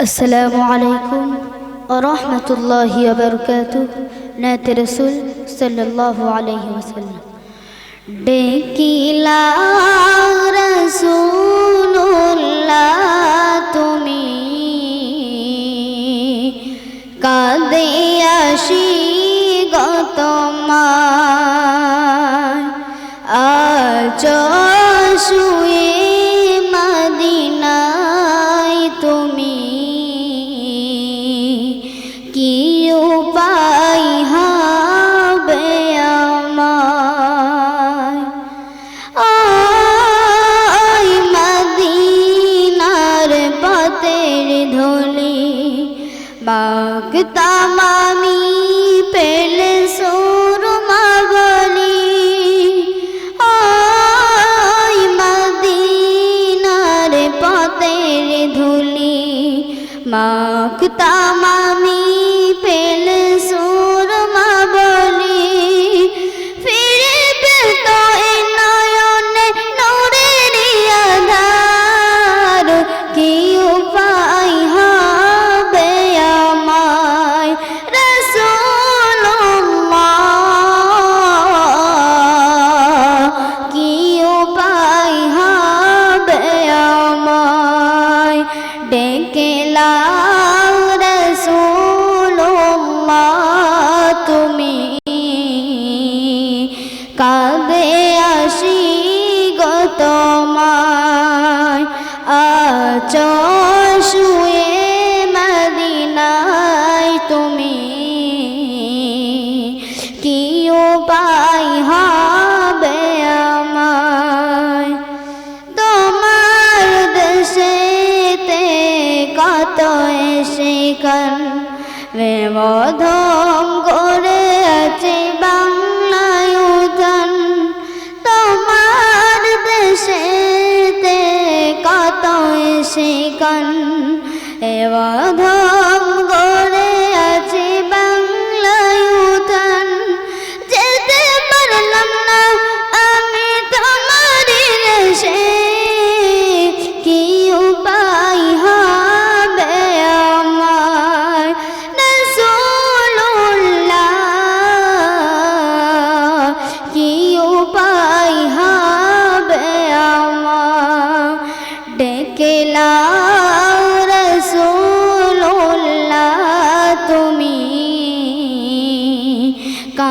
السلام عليكم ورحمة الله وبركاته نات رسول صلى الله عليه وسلم ডেকিলা রসুল্লাহ তুমি কাঁদে আসি গতমায় আজ শুয়ে বাগতাম আমি পেলে সোর মাগলি আই মদিনার পথের ধুলি মাগতাম ডেকে লাও রাসূলুল্লাহ তুমি কাঁদে কান। বেমধম করে আছে বাংলায় তোমার দেশেতে কত শিকান। এ এমধম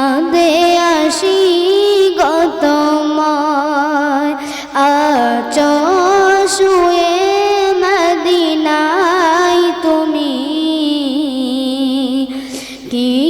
কাঁদে আসি গত আচ শুয়ে মদিনায় তুমি। কি